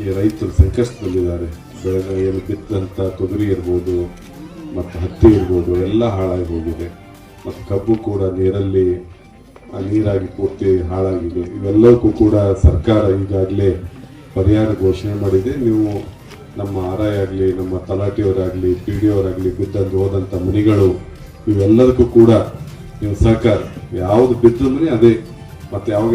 ಈ ರೈತರು ಸಂಕಷ್ಟದಲ್ಲಿದ್ದಾರೆ. ಬೆಳೆದ ಏನು ಬಿತ್ತಂತ ತೊಗರಿ ಇರ್ಬೋದು, ಮತ್ತು ಹತ್ತಿ ಇರ್ಬೋದು, ಎಲ್ಲ ಹಾಳಾಗಿ ಹೋಗಿದೆ. ಮತ್ತು ಕಬ್ಬು ಕೂಡ ನೀರಲ್ಲಿ ನೀರಾಗಿ ಪೂರ್ತಿ ಹಾಳಾಗಿದೆ. ಇವೆಲ್ಲಕ್ಕೂ ಕೂಡ ಸರ್ಕಾರ ಈಗಾಗಲೇ ಪರಿಹಾರ ಘೋಷಣೆ ಮಾಡಿದೆ. ನೀವು ನಮ್ಮ ಆರಾಯ ಆಗಲಿ, ನಮ್ಮ ತಲಾಟಿಯವರಾಗಲಿ, ಪಿ ಡಿ ಅವರಾಗಲಿ ಬಿದ್ದಂದು ಹೋದಂಥ ಮನೆಗಳು, ಇವೆಲ್ಲದಕ್ಕೂ ಕೂಡ ನೀವು ಸರ್ಕಾರ, ಯಾವುದು ಬಿದ್ದ ಮನೆ ಅದೇ ಮತ್ತೆ ಯಾವಾಗ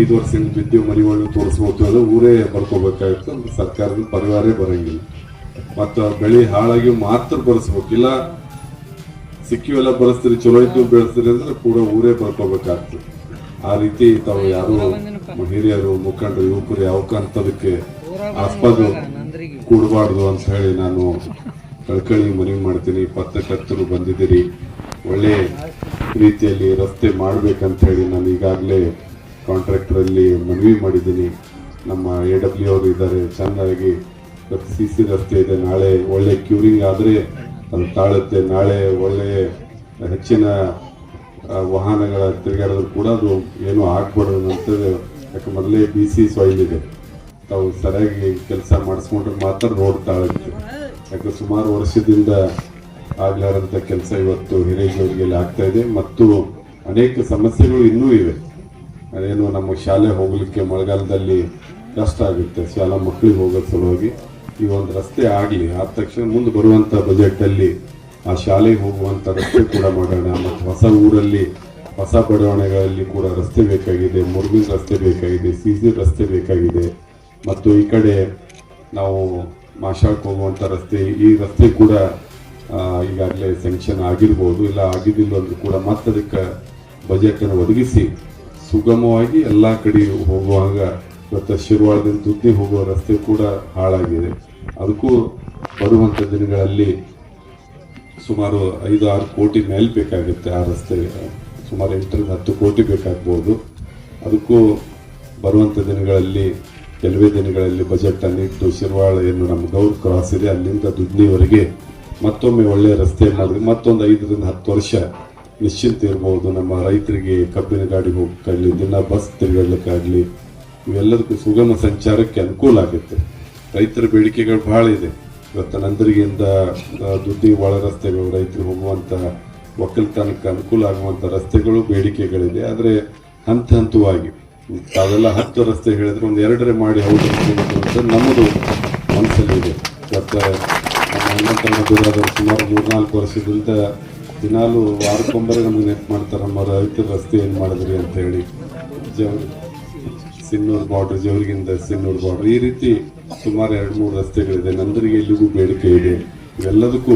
ಐದು ವರ್ಷದಿಂದ ಬಿದ್ದು ಮನೆ ತೋರಿಸ್ಬೋದು ಅದು ಊರೇ ಬರ್ಕೋಬೇಕಾಗಿತ್ತು ಅಂದ್ರೆ ಸರ್ಕಾರದ ಪರಿವಾರೇ ಬರಂಗಿಲ್ಲ. ಮತ್ತು ಬೆಳೆ ಹಾಳಾಗಿ ಮಾತ್ರ ಬರ್ಸ್ಬೇಕು. ಇಲ್ಲ ಸಿಕ್ಕಿವೆಲ್ಲ ಬರೆಸ್ತೀರಿ, ಚಲೋ ಇದ್ದು ಬೆಳೆಸ್ತೀರಿ ಅಂದ್ರೆ ಕೂಡ ಊರೇ ಬರ್ಕೋಬೇಕಾಗ್ತದೆ ಆ ರೀತಿ ತಾವು ಯಾರು ಹಿರಿಯರು ಮುಖಂಡರು, ಯುವಕರು ಯಾವಕ್ಕ ಅಂತದಕ್ಕೆ ಆಸ್ಪದ ಕೂಡಬಾರ್ದು ಅಂತ ಹೇಳಿ ನಾನು ಕಳ್ಕಳಿ ಮನವಿ ಮಾಡ್ತೀನಿ. ಪತ್ರಕರ್ತರು ಬಂದಿದ್ದೀರಿ. ಒಳ್ಳೆ ರೀತಿಯಲ್ಲಿ ರಸ್ತೆ ಮಾಡಬೇಕಂತ ಹೇಳಿ ನಾನು ಈಗಾಗಲೇ ಕಾಂಟ್ರಾಕ್ಟರಲ್ಲಿ ಮನವಿ ಮಾಡಿದ್ದೀನಿ. ನಮ್ಮ ಎ ಡಬ್ಲ್ಯೂ ಅವರು ಇದ್ದಾರೆ, ಚೆನ್ನಾಗಿ ಸಿ ಸಿ ರಸ್ತೆ ಇದೆ. ನಾಳೆ ಒಳ್ಳೆ ಕ್ಯೂರಿಂಗ್ ಆದರೆ ಅದು ತಾಳುತ್ತೆ. ನಾಳೆ ಒಳ್ಳೆ ಹೆಚ್ಚಿನ ವಾಹನಗಳ ತಿರುಗಾಡಿದ್ರು ಕೂಡ ಅದು ಏನು ಹಾಕ್ಬಾರ್ದು ಅಂತೇಳಿ ಯಾಕೆ ಮೊದಲೇ ಬಿ ಸಿ ಸಾಯಿಲ್ ಇದೆ. ತಾವು ಸರಿಯಾಗಿ ಕೆಲಸ ಮಾಡಿಸ್ಕೊಂಡ್ರೆ ಮಾತ್ರ ರೋಡ್ ತಾಳುತ್ತೆ. ಯಾಕೆ ಸುಮಾರು ವರ್ಷದಿಂದ ಆಗ್ಲಾರಂಥ ಕೆಲಸ ಇವತ್ತು ಹಿರೇಜವರಿಗೆಲ್ಲ ಆಗ್ತಾ ಇದೆ. ಮತ್ತು ಅನೇಕ ಸಮಸ್ಯೆಗಳು ಇನ್ನೂ ಇವೆ. ಅದೇನು ನಮ್ಮ ಶಾಲೆ ಹೋಗಲಿಕ್ಕೆ ಮಳೆಗಾಲದಲ್ಲಿ ಕಷ್ಟ ಆಗುತ್ತೆ. ಶಾಲಾ ಮಕ್ಕಳಿಗೆ ಹೋಗೋ ಸಲುವಾಗಿ ಈ ಒಂದು ರಸ್ತೆ ಆಗಲಿ, ಆದ ತಕ್ಷಣ ಮುಂದೆ ಬರುವಂಥ ಬಜೆಟಲ್ಲಿ ಆ ಶಾಲೆಗೆ ಹೋಗುವಂಥ ರಸ್ತೆ ಕೂಡ ಮಾಡೋಣ. ಮತ್ತು ಹೊಸ ಊರಲ್ಲಿ ಹೊಸ ಬಡಾವಣೆಗಳಲ್ಲಿ ಕೂಡ ರಸ್ತೆ ಬೇಕಾಗಿದೆ. ಮುರುಗಿನ ರಸ್ತೆ ಬೇಕಾಗಿದೆ. ಸಿ ಸಿ ರಸ್ತೆ ಬೇಕಾಗಿದೆ. ಮತ್ತು ಈ ಕಡೆ ನಾವು ಮಾಶಾಕ್ ಹೋಗುವಂಥ ರಸ್ತೆ, ಈ ರಸ್ತೆ ಕೂಡ ಈಗಾಗಲೇ ಸ್ಯಾಂಕ್ಷನ್ ಆಗಿರ್ಬೋದು, ಇಲ್ಲ ಆಗಿದ್ದಿಲ್ಲ ಅಂದ್ರೂ ಕೂಡ ಮತ್ತೆ ಅದಕ್ಕೆ ಬಜೆಟನ್ನು ಒದಗಿಸಿ ಸುಗಮವಾಗಿ ಎಲ್ಲ ಕಡೆ ಹೋಗುವಾಗ ಇವತ್ತು ಶಿರ್ವಾಳದಿಂದ ದುದ್ದಿ ಹೋಗುವ ರಸ್ತೆ ಕೂಡ ಹಾಳಾಗಿದೆ. ಅದಕ್ಕೂ ಬರುವಂಥ ದಿನಗಳಲ್ಲಿ ಸುಮಾರು ಐದು ಆರು ಕೋಟಿ ಮೇಲೆ ಬೇಕಾಗುತ್ತೆ ಆ ರಸ್ತೆ, ಸುಮಾರು ಎಂಟರಿಂದ ಹತ್ತು ಕೋಟಿ ಬೇಕಾಗ್ಬೋದು. ಅದಕ್ಕೂ ಬರುವಂಥ ದಿನಗಳಲ್ಲಿ, ಕೆಲವೇ ದಿನಗಳಲ್ಲಿ ಬಜೆಟ್ ಇಟ್ಟು ಶಿರ್ವಾಳ ಏನು ನಮ್ಮ ಗೌರ್ ಕ್ರಾಸ್ ಇದೆ, ಅಲ್ಲಿಂದ ದುಡ್ನಿವರೆಗೆ ಮತ್ತೊಮ್ಮೆ ಒಳ್ಳೆಯ ರಸ್ತೆ ಮಾಡಿದ್ರೆ ಮತ್ತೊಂದು ಐದರಿಂದ ಹತ್ತು ವರ್ಷ ನಿಶ್ಚಿಂತ ಇರ್ಬೋದು. ನಮ್ಮ ರೈತರಿಗೆ ಕಬ್ಬಿನ ಗಾಡಿ ಹೋಗಕ್ಕಾಗಲಿ ದಿನ ಬಸ್ ತಿರುಗಾಡ್ಲಿಕ್ಕಾಗಲಿ, ಇವೆಲ್ಲದಕ್ಕೂ ಸುಗಮ ಸಂಚಾರಕ್ಕೆ ಅನುಕೂಲ ಆಗುತ್ತೆ. ರೈತರ ಬೇಡಿಕೆಗಳು ಬಹಳ ಇದೆ. ಇವತ್ತು ನಂದರಿಗಿಂದ ದುಡ್ಡಿ ಒಳ ರಸ್ತೆಗಳು, ರೈತರು ಹೋಗುವಂಥ ಒಕ್ಕಲ್ತನಕ್ಕೆ ಅನುಕೂಲ ಆಗುವಂಥ ರಸ್ತೆಗಳು ಬೇಡಿಕೆಗಳಿದೆ. ಆದರೆ ಹಂತ ಹಂತವಾಗಿ, ತಾವೆಲ್ಲ ಹತ್ತು ರಸ್ತೆ ಹೇಳಿದ್ರೆ ಒಂದು ಎರಡರೇ ಮಾಡಿ ಹೌದು ನಮ್ಮದು ನಮ್ಮದು ಮನಸ್ಸಲ್ಲಿದೆ ಇವತ್ತು ತಮ್ಮದಿರಾದವರು ಸುಮಾರು ಮೂರ್ನಾಲ್ಕು ವರ್ಷದಿಂದ ದಿನಾಲು ವಾರಕ್ಕೊಂಬರೆ ನಮಗೆ ನೆಟ್ ಮಾಡ್ತಾರೆ, ನಮ್ಮ ರೈತರ ರಸ್ತೆ ಏನು ಮಾಡಿದ್ರಿ ಅಂತ ಹೇಳಿ. ಜ- ಸಿನ್ನೂರು ಬಾರ್ಡರ್ ಜವರಿಗಿಂದ ಸಿನ್ನೂರು ಬಾರ್ಡರ್ ಈ ರೀತಿ ಸುಮಾರು ಎರಡು ಮೂರು ರಸ್ತೆಗಳಿದೆ. ನಂದರಿಗೆ ಇಲ್ಲಿಗೂ ಬೇಡಿಕೆ ಇದೆ. ಇವೆಲ್ಲದಕ್ಕೂ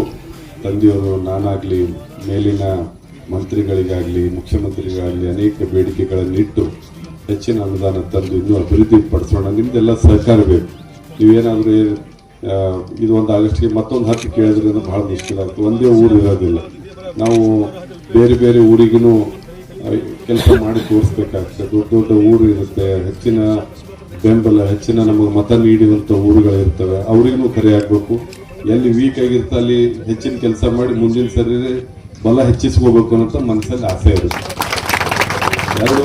ತಂದೆಯವರು, ನಾನಾಗಲಿ, ಮೇಲಿನ ಮಂತ್ರಿಗಳಿಗಾಗಲಿ ಮುಖ್ಯಮಂತ್ರಿಗಾಗಲಿ ಅನೇಕ ಬೇಡಿಕೆಗಳನ್ನಿಟ್ಟು ಹೆಚ್ಚಿನ ಅನುದಾನ ತಂದು ಇನ್ನೂ ಅಭಿವೃದ್ಧಿ ಪಡಿಸೋಣ. ನಿಮ್ದೆಲ್ಲ ಸಹಕಾರ ಬೇಕು. ನೀವೇನಾದರೂ ಇದು ಒಂದು ಆಗಸ್ಟ್ಗೆ ಮತ್ತೊಂದು ಹತ್ತು ಕೇಳಿದ್ರೆ ಬಹಳ ಮುಷ್ಕಿಲ್ ಆಗ್ತದೆ ಒಂದೇ ಊರು ಇರೋದಿಲ್ಲ. ನಾವು ಬೇರೆ ಬೇರೆ ಊರಿಗೂ ಕೆಲಸ ಮಾಡಿ ತೋರಿಸ್ಬೇಕಾಗ್ತದೆ. ದೊಡ್ಡ ದೊಡ್ಡ ಊರು ಇರುತ್ತೆ. ಹೆಚ್ಚಿನ ಬೆಂಬಲ, ಹೆಚ್ಚಿನ ನಮಗೆ ಮತ ನೀಡಿದಂಥ ಊರುಗಳಿರ್ತವೆ ಅವ್ರಿಗೂ ಕರೆ ಆಗಬೇಕು. ಎಲ್ಲಿ ವೀಕ್ ಆಗಿರ್ತ ಅಲ್ಲಿ ಹೆಚ್ಚಿನ ಕೆಲಸ ಮಾಡಿ ಮುಂದಿನ ಸರಿ ಬಲ ಹೆಚ್ಚಿಸ್ಕೋಬೇಕು ಅನ್ನೋಂಥ ಮನಸ್ಸಲ್ಲಿ ಆಸೆ ಇರುತ್ತೆ. ಎರಡು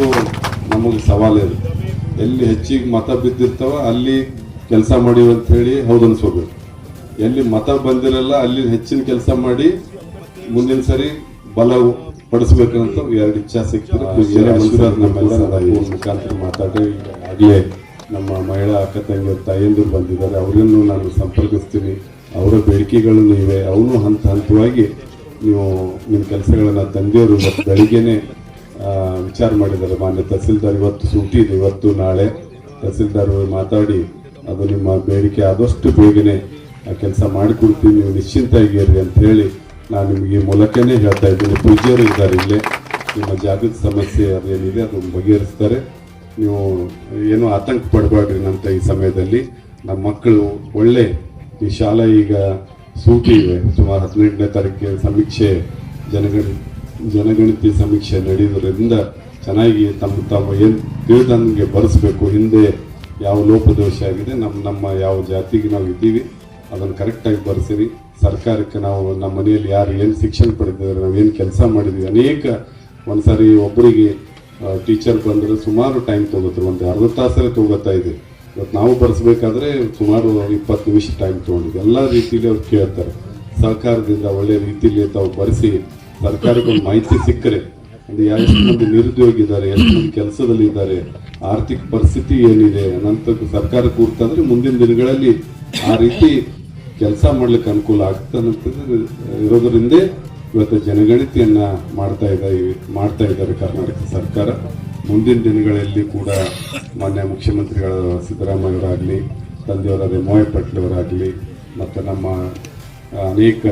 ನಮಗೆ ಸವಾಲು ಇರುತ್ತೆ ಎಲ್ಲಿ ಹೆಚ್ಚಿಗೆ ಮತ ಬಿದ್ದಿರ್ತಾವ ಅಲ್ಲಿ ಕೆಲಸ ಮಾಡಿವಿ ಅಂತ ಹೇಳಿ ಹೌದು ಅನ್ಸ್ಕೋಬೇಕು ಎಲ್ಲಿ ಮತ ಬಂದಿರಲ್ಲ ಅಲ್ಲಿ ಹೆಚ್ಚಿನ ಕೆಲಸ ಮಾಡಿ ಮುಂದಿನ ಸರಿ ಬಲ ಪಡಿಸ್ಬೇಕಂತ ಎರಡು ಇಚ್ಛಾ ಸಿಕ್ತಾರೆ ನಮ್ಮೆಲ್ಲ ಮುಖಾಂತರ ಮಾತಾಡಿ. ಆಗಲೇ ನಮ್ಮ ಮಹಿಳಾ ಅಕ್ಕ ತಂಗಿಯರು ತಾಯಂದಿರು ಬಂದಿದ್ದಾರೆ. ಅವರನ್ನು ನಾನು ಸಂಪರ್ಕಿಸ್ತೀನಿ. ಅವರ ಬೇಡಿಕೆಗಳನ್ನು ಇವೆ. ಅವನು ಹಂತ ಹಂತವಾಗಿ ನೀವು ನಿಮ್ಮ ಕೆಲಸಗಳನ್ನು ತಂದೆಯವರು ಬೆಳಿಗ್ಗೆನೆ ವಿಚಾರ ಮಾಡಿದ್ದಾರೆ. ಮಾನ್ಯ ತಹಸೀಲ್ದಾರ್ ಇವತ್ತು ಸೂಟಿ ಇದೆ. ಇವತ್ತು ನಾಳೆ ತಹಸೀಲ್ದಾರ್ ಮಾತಾಡಿ ಅದು ನಿಮ್ಮ ಬೇಡಿಕೆ ಆದಷ್ಟು ಬೇಗನೆ ಕೆಲಸ ಮಾಡಿಕೊಡ್ತೀನಿ, ನೀವು ನಿಶ್ಚಿಂತಾಗಿರ್ರಿ ಅಂತ ಹೇಳಿ ನಾನು ನಿಮಗೆ ಮೂಲಕನೇ ಹೇಳ್ತಾ ಇದ್ದೀನಿ. ಪೂಜ್ಯರು ಇದ್ದಾರೆ ಇಲ್ಲೇ. ನಿಮ್ಮ ಜಾಗದ ಸಮಸ್ಯೆ ಅದೇನಿದೆ ಅದನ್ನು ಬಗೆಹರಿಸ್ತಾರೆ. ನೀವು ಏನೂ ಆತಂಕ ಪಡಬೇಡ್ರಿ ನಂತ ಈ ಸಮಯದಲ್ಲಿ. ನಮ್ಮ ಮಕ್ಕಳು ಒಳ್ಳೆ ಈ ಶಾಲೆ ಈಗ ಸೂಟಿ ಇವೆ ಸುಮಾರು ಹದಿನೆಂಟನೇ ತಾರೀಕಿಗೆ ಸಮೀಕ್ಷೆ, ಜನಗಣ, ಜನಗಣತಿ ಸಮೀಕ್ಷೆ ನಡೆಯುವುದರಿಂದ ಚೆನ್ನಾಗಿ ತಮ್ಮ ತಮ್ಮ ಏನು ತಿಳಿದಂಗೆ ಬರೆಸ್ಬೇಕು ಹಿಂದೆ ಯಾವ ಲೋಪದೋಷ ಆಗಿದೆ ನಮ್ಮ ನಮ್ಮ ಯಾವ ಜಾತಿಗೆ ನಾವು ಇದ್ದೀವಿ, ಅದನ್ನು ಕರೆಕ್ಟಾಗಿ ಬರೆಸಿರಿ. ಸರ್ಕಾರಕ್ಕೆ ನಾವು ನಮ್ಮ ಮನೆಯಲ್ಲಿ ಯಾರು ಏನು ಶಿಕ್ಷಣ ಪಡೆದಿದ್ದಾರೆ, ನಾವು ಏನು ಕೆಲಸ ಮಾಡಿದ್ವಿ, ಅನೇಕ ಒಂದ್ಸರಿ ಒಬ್ಬರಿಗೆ ಟೀಚರ್ ಬಂದರೆ ಸುಮಾರು ಟೈಮ್ ತೊಗೋತಾರೆ, ಒಂದು ಅರ್ಧ ತಾಸರೇ ತೊಗೋತಾ ಇದೆ. ಇವತ್ತು ನಾವು ಬರೆಸಬೇಕಾದ್ರೆ ಸುಮಾರು ಇಪ್ಪತ್ತು ನಿಮಿಷ ಟೈಮ್ ತೊಗೊಂಡಿದ್ದೆ ಎಲ್ಲ ರೀತಿಯಲ್ಲಿ ಅವ್ರು ಕೇಳ್ತಾರೆ. ಸರ್ಕಾರದಿಂದ ಒಳ್ಳೆಯ ರೀತಿಯಲ್ಲಿ ತಾವು ಬರೆಸಿ, ಸರ್ಕಾರಕ್ಕೆ ಒಂದು ಮಾಹಿತಿ ಸಿಕ್ಕರೆ ಒಂದು ಎಷ್ಟು ಮಂದಿ ನಿರುದ್ಯೋಗಿ ಇದ್ದಾರೆ ಎಷ್ಟು ಮಂದಿ ಕೆಲಸದಲ್ಲಿ ಇದ್ದಾರೆ ಆರ್ಥಿಕ ಪರಿಸ್ಥಿತಿ ಏನಿದೆ ನಂತರ ಸರ್ಕಾರ ಕೂರ್ತಂದ್ರೆ ಮುಂದಿನ ದಿನಗಳಲ್ಲಿ ಆ ರೀತಿ ಕೆಲಸ ಮಾಡ್ಲಿಕ್ಕೆ ಅನುಕೂಲ ಆಗ್ತದೆ ಇರೋದ್ರಿಂದ ಇವತ್ತು ಜನಗಣತಿಯನ್ನ ಮಾಡ್ತಾ ಇದ್ದಾರೆ ಮಾಡ್ತಾ ಇದ್ದಾರೆ ಕರ್ನಾಟಕ ಸರ್ಕಾರ. ಮುಂದಿನ ದಿನಗಳಲ್ಲಿ ಕೂಡ ಮಾನ್ಯ ಮುಖ್ಯಮಂತ್ರಿಗಳ ಸಿದ್ದರಾಮಯ್ಯವರಾಗಲಿ, ತಂದೆಯವರಾದ ಮೋಹನ್ ಪಟ್ಲ್ ಅವರಾಗಲಿ ಮತ್ತು ನಮ್ಮ ಅನೇಕ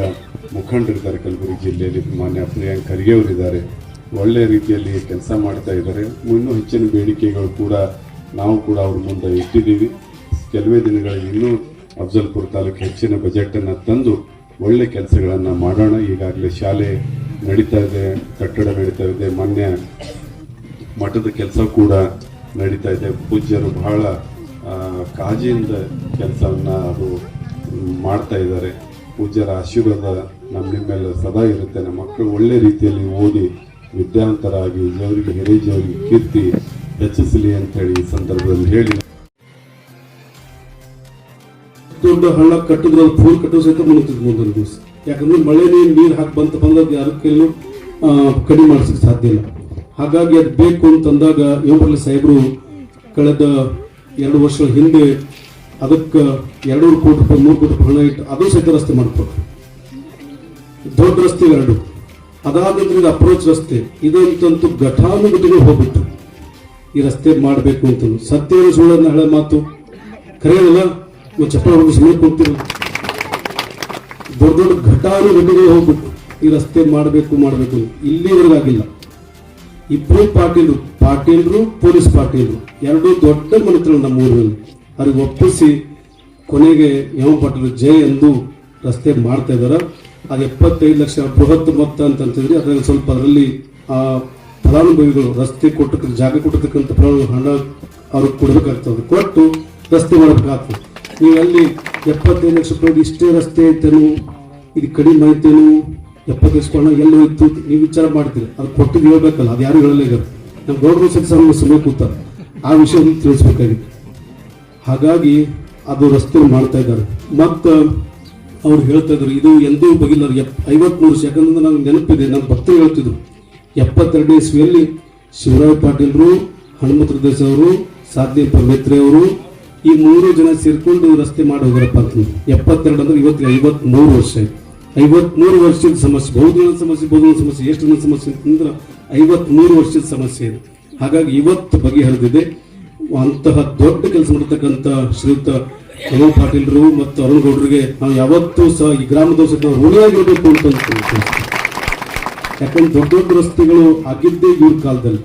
ಮುಖಂಡರಿದ್ದಾರೆ ಕಲಬುರಗಿ ಜಿಲ್ಲೆಯಲ್ಲಿ. ಮಾನ್ಯ ಪ್ರಿಯಾಂಕ್ ಖರ್ಗೆ ಅವರಿದ್ದಾರೆ. ಒಳ್ಳೆ ರೀತಿಯಲ್ಲಿ ಕೆಲಸ ಮಾಡ್ತಾ ಇದ್ದಾರೆ. ಇನ್ನೂ ಹೆಚ್ಚಿನ ಬೇಡಿಕೆಗಳು ಕೂಡ ನಾವು ಕೂಡ ಅವ್ರ ಮುಂದೆ ಇಟ್ಟಿದ್ದೀವಿ. ಕೆಲವೇ ದಿನಗಳಲ್ಲಿ ಇನ್ನೂ ಅಫ್ಜಲ್ಪುರ ತಾಲೂಕು ಹೆಚ್ಚಿನ ಬಜೆಟನ್ನು ತಂದು ಒಳ್ಳೆ ಕೆಲಸಗಳನ್ನು ಮಾಡೋಣ. ಈಗಾಗಲೇ ಶಾಲೆ ನಡೀತಾ ಇದೆ, ಕಟ್ಟಡ ನಡೀತಾ ಇದೆ, ಮೊನ್ನೆ ಮಠದ ಕೆಲಸ ಕೂಡ ನಡೀತಾ ಇದೆ. ಪೂಜ್ಯರು ಬಹಳ ಕಾಜಿಯಿಂದ ಕೆಲಸವನ್ನು ಅವರು ಮಾಡ್ತಾ ಇದ್ದಾರೆ. ಪೂಜ್ಯರ ಆಶೀರ್ವಾದ ನಮ್ಮ ನಿಮ್ಮೆಲ್ಲ ಸದಾ ಇರುತ್ತೆ. ನಮ್ಮ ಮಕ್ಕಳು ಒಳ್ಳೆ ರೀತಿಯಲ್ಲಿ ಓದಿ ವಿದ್ಯಾವಂತರಾಗಿ ಜವರಿಗೆ ಹಿರಿಜವರಿಗೆ ಕೀರ್ತಿ ಹೆಚ್ಚಿಸಲಿ ಅಂತೇಳಿ ಈ ಸಂದರ್ಭದಲ್ಲಿ ಹೇಳಿ. ದೊಡ್ಡ ಹಳ್ಳ ಕಟ್ಟಿದ್ರೆ ಫೋನ್ ಕಟ್ಟೋ ಸಹಿತ ಮುಳುಗ್ತದೆ ಮುಂದಿನ ದಿವಸ. ಯಾಕಂದ್ರೆ ಮಳೆ ನೀರು ನೀರು ಹಾಕಿ ಬಂತ ಬಂದಾಗ ಯಾರು ಕೈಲೂ ಆ, ಕಡಿಮೆ ಮಾಡಿಸಕ್ಕೆ ಸಾಧ್ಯ ಇಲ್ಲ. ಹಾಗಾಗಿ ಅದು ಬೇಕು ಅಂತಂದಾಗ ಯೋಪಲ್ಲಿ ಸಾಹೇಬರು ಕಳೆದ ಎರಡು ವರ್ಷಗಳ ಹಿಂದೆ ಅದಕ್ಕೆ ಎರಡೂವರೆ ಕೋಟಿ ರೂಪಾಯಿ ಮೂರು ಕೋಟಿ ರೂಪಾಯಿ ಹಣ ಇಟ್ಟು ಅದು ಸಹಿತ ರಸ್ತೆ ಮಾಡಿಕೊಟ್ರು. ದೊಡ್ಡ ರಸ್ತೆ ಎರಡು ಅದಾದ ನಂತರ ಅಪ್ರೋಚ್ ರಸ್ತೆ, ಇದಂತಂತೂ ಘಟಾನುಗತಿಗೆ ಹೋಗ್ಬಿಟ್ಟು ಈ ರಸ್ತೆ ಮಾಡಬೇಕು ಅಂತ ಸತ್ಯ ಸುಳ್ಳನ್ನು ಹೇಳೋ ಮಾತು. ಕರೆಯಲ್ಲ ಒಂದು ಚಪ್ಪಳ ಹೋಗಿ ಸುಮ್ಮನೆ ದೊಡ್ಡ ದೊಡ್ಡ ಘಟಾನುಘಟಿಗಳು ಹೋಗ್ಬಿಟ್ಟು ಈ ರಸ್ತೆ ಮಾಡಬೇಕು ಮಾಡಬೇಕು ಇಲ್ಲಿವರೆಗೂ ಇಲ್ಲಿವರೆಗಾಗಿಲ್ಲ ಇಬ್ರು ಪಾಟೀಲ್ರು ಪಾಟೀಲ್ರು, ಪೊಲೀಸ್ ಪಾಟೀಲ್ರು. ಎರಡು ದೊಡ್ಡ ಮನೆತನ ನಮ್ಮ ಊರಿನಲ್ಲಿ ಅವ್ರಿಗೆ ಒಪ್ಪಿಸಿ ಕೊನೆಗೆ ಯಾವ ಪಾಟೀಲ್ ಜೈ ಎಂದು ರಸ್ತೆ ಮಾಡ್ತಾ ಇದಾರೆ. ಅದು ಎಪ್ಪತ್ತೈದು ಲಕ್ಷ ಬೃಹತ್ ಮೊತ್ತ ಅಂತ ಅಂತಿದ್ರೆ ಅದರಲ್ಲಿ ಸ್ವಲ್ಪ ಅದರಲ್ಲಿ, ಆ, ಫಲಾನುಭವಿಗಳು ರಸ್ತೆ ಕೊಟ್ಟಕ್ಕೆ, ಜಾಗ ಕೊಟ್ಟಿರ್ತಕ್ಕಂಥ ಹಣ ಅವ್ರಿಗೆ ಕೊಡಬೇಕಾಗ್ತದೆ. ಕೊಟ್ಟು ರಸ್ತೆ ಮಾಡಬೇಕಾಗ್ತದೆ. ನೀವು ಅಲ್ಲಿ ಎಪ್ಪತ್ತೈದು ಲಕ್ಷ ರೂಪಾಯಿ ಇಷ್ಟೇ ರಸ್ತೆ ಐತೇನು ಇದು ಕಡಿಮೆ ಐತೇನು ಎಪ್ಪತ್ತು ಲಕ್ಷ ಹಣ ಎಲ್ಲಿ ಹೋಯ್ತು ನೀವು ವಿಚಾರ ಮಾಡ್ತೀರಿ. ಅದು ಕೊಟ್ಟು ಹೇಳ್ಬೇಕಲ್ಲ, ಅದು ಯಾರು ಹೇಳಲ್ಲ ಈಗ. ನಮ್ಮ ಗೌರವ ಸಚಿವ ಸಮಯ ಕೂತಾರೆ. ಆ ವಿಷಯ ತಿಳಿಸ್ಬೇಕಾಗಿತ್ತು. ಹಾಗಾಗಿ ಅದು ರಸ್ತೆ ಮಾಡ್ತಾ ಇದ್ದಾರೆ. ಮತ್ತ ಅವ್ರು ಹೇಳ್ತಾ ಇದ್ರು, ಇದು ಎಂದೂ ಬಗಿಲ್ಲ ಐವತ್ಮೂರು ಯಾಕಂದ್ರೆ ನಂಗೆ ನೆನಪಿದೆ ನನ್ನ ಭಕ್ತ ಹೇಳ್ತಿದ್ರು. ಎಪ್ಪತ್ತೆರಡನೇ ಇಸ್ವಿಯಲ್ಲಿ ಶಿವರಾಜ್ ಪಾಟೀಲ್ರು, ಹನುಮಂತ ದೇಸಾಯಿ ಅವರು ಸಾಧ್ಯ ಪವಿತ್ರೆ ಅವರು, ಈ ಮೂರು ಜನ ಸೇರ್ಕೊಂಡು ರಸ್ತೆ ಮಾಡಿ ಹೋಗ್ಯಾರಪ್ಪ ಅಂತ ಎಪ್ಪತ್ತೆರಡು ಅಂದ್ರೆ ಇವತ್ತಿಗೆ ಐವತ್ಮೂರು ವರ್ಷ ಆಯ್ತು. ಐವತ್ಮೂರು ವರ್ಷದ ಸಮಸ್ಯೆ ಬಹುದಿನದ ಸಮಸ್ಯೆ ಬೌದ್ಧನ ಸಮಸ್ಯೆ, ಎಷ್ಟು ಜನ ಸಮಸ್ಯೆ ಅಂತಂದ್ರೆ ಐವತ್ಮೂರು ವರ್ಷದ ಸಮಸ್ಯೆ ಇದೆ. ಹಾಗಾಗಿ ಇವತ್ತು ಬಗೆಹರಿದಿದೆ. ಅಂತಹ ದೊಡ್ಡ ಕೆಲಸ ಮಾಡತಕ್ಕಂತ ಶ್ರೀಯುತ ರಘು ಪಾಟೀಲ್ರು ಮತ್ತು ಅರುಣ್ ಗೌಡ್ರಿಗೆ ನಾವು ಯಾವತ್ತೂ ಸಹ ಈ ಗ್ರಾಮದ ನಾವು ಋಣಿಯಾಗಿರಬೇಕು ಅಂತ. ಯಾಕಂದ್ರೆ ದೊಡ್ಡ ದೊಡ್ಡ ರಸ್ತೆಗಳು ಆಗಿದ್ದೇ ಇವ್ರ ಕಾಲದಲ್ಲಿ.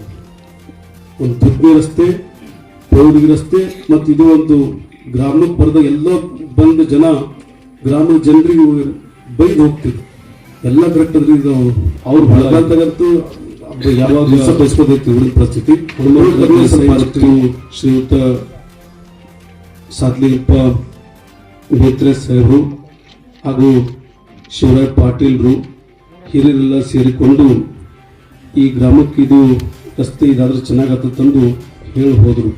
ಒಂದು ದುಡ್ಡಿ ರಸ್ತೆ ಪೌಡಿಗೆ ರಸ್ತೆ ಮತ್ತು ಇದು ಒಂದು ಗ್ರಾಮಕ್ಕೆ ಬರೆದ ಎಲ್ಲ ಬಂದ ಜನ ಗ್ರಾಮದ ಜನರಿಗೆ ಬೈದು ಹೋಗ್ತಿದ್ರು. ಎಲ್ಲ ಕರೆಕ್ಟ್ ಅಂದ್ರೆ ಇದು ಅವ್ರು ಬೆಳಗಾಂತಗಂತೂ ಯಾವಾಗ ಇವ್ರ ಪರಿಸ್ಥಿತಿ. ಶ್ರೀಯುತ ಸಾದ್ಲಿಪ್ಪ ಮೇತ್ರೆ ಸಾಹೇಬರು ಹಾಗೂ ಶಿವರಾಜ್ ಪಾಟೀಲ್ರು ಹಿರಿಯರೆಲ್ಲ ಸೇರಿಕೊಂಡು ಈ ಗ್ರಾಮಕ್ಕೆ ಇದು ರಸ್ತೆ ಇದಾದರೂ ಚೆನ್ನಾಗತ್ತಂದು ಹೇಳಿ ಹೋದರು.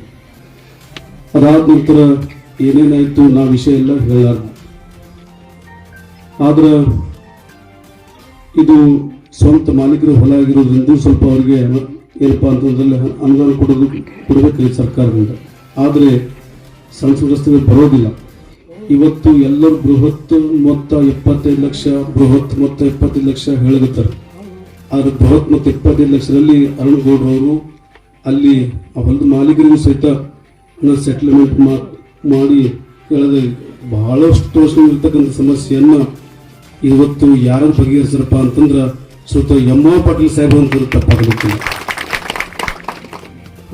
ಅದಾದ ನಂತರ ಏನೇನಾಯಿತು ನಾ ವಿಷಯ ಎಲ್ಲ ಹೇಳಲಾರ್ದು. ಆದ್ರ ಇದು ಸ್ವಂತ ಮಾಲೀಕರು ಹೊಲ ಆಗಿರೋದ್ರಿಂದ ಸ್ವಲ್ಪ ಅವ್ರಿಗೆ ಏನಪ್ಪಾ ಅಂತಂದ್ರೆ ಅನುದಾನ ಕೊಡೋದು ಕೊಡಬೇಕು ಸರ್ಕಾರದಿಂದ. ಆದರೆ ಸಣ್ಣ ಬರೋದಿಲ್ಲ. ಇವತ್ತು ಎಲ್ಲರೂ ಬೃಹತ್ ಮೊತ್ತ ಇಪ್ಪತ್ತೈದು ಲಕ್ಷ, ಬೃಹತ್ ಮೊತ್ತ ಇಪ್ಪತ್ತೈದು ಲಕ್ಷ ಹೇಳಗುತ್ತಾರೆ ಆದ್ರೆ ಬೃಹತ್ ಮೊತ್ತ ಇಪ್ಪತ್ತೈದು ಲಕ್ಷದಲ್ಲಿ ಅರುಣ್ ಗೌಡ್ರವರು ಅಲ್ಲಿ ಆ ಹೊಲದ ಮಾಲೀಕರಿಗೂ ಸಹಿತ ಸೆಟ್ಲ್ಮೆಂಟ್ ಮಾಡಿ ಹೇಳಿದ್ರೆ ಬಹಳಷ್ಟು ಇರತಕ್ಕಂಥ ಸಮಸ್ಯೆಯನ್ನು ಇವತ್ತು ಯಾರು ಬಗೆಹರಿಸ್ರಪ್ಪ ಅಂತಂದ್ರ ಎಂ ಎಮ್ಮ ಪಾಟೀಲ್ ಸಾಹೇಬ್ ಅಂತ ತಪ್ಪಾಗುತ್ತೆ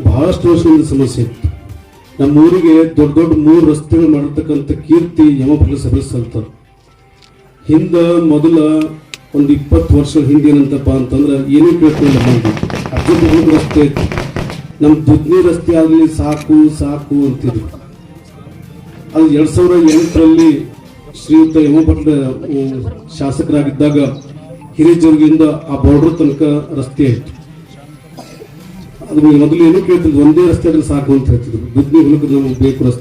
ಬಹಳಷ್ಟು ವರ್ಷದಿಂದ ಸಮಸ್ಯೆ ಇತ್ತು. ನಮ್ಮ ಊರಿಗೆ ದೊಡ್ಡ ದೊಡ್ಡ ಮೂರು ರಸ್ತೆಗಳು ಮಾಡಿರ್ತಕ್ಕಂಥ ಕೀರ್ತಿ ಯಮಪುರ ಸಭೆ ಸಲ್ತಾರೆ. ಹಿಂದ ಮೊದಲ ಒಂದು ಇಪ್ಪತ್ತು ವರ್ಷ ಹಿಂದೆ ಏನಂತಪ್ಪ ಅಂತಂದ್ರೆ ಏನೇ ಕೇಳ್ತಿಲ್ಲ ಅರ್ಜುನ್ ರಸ್ತೆ ಇತ್ತು. ನಮ್ಮ ದುದ್ನಿ ರಸ್ತೆ ಆಗಲಿ ಸಾಕು ಸಾಕು ಅಂತಿದ್ರು. ಅದು ಎರಡು ಸಾವಿರ ಎಂಟರಲ್ಲಿ ಶ್ರೀಯುತ ಯಮಭಟ್ಟ ಶಾಸಕರಾಗಿದ್ದಾಗ ಹಿರಿಜರ್ಗಿಂದ ಆ ಬಾರ್ಡರ್ ತನಕ ರಸ್ತೆ ಆಯ್ತು. ಅದು ಮೊದಲು ಏನು ಕೇಳ್ತಿದ್ರು ಒಂದೇ ರಸ್ತೆಯಲ್ಲಿ ಸಾಕು ಅಂತ ಹೇಳ್ತಿದ್ರು. ದುಡ್ನಿ ಹೊಲಕ್ಕೆ ನಮಗೆ ಬೇಕು ರಸ್ತೆ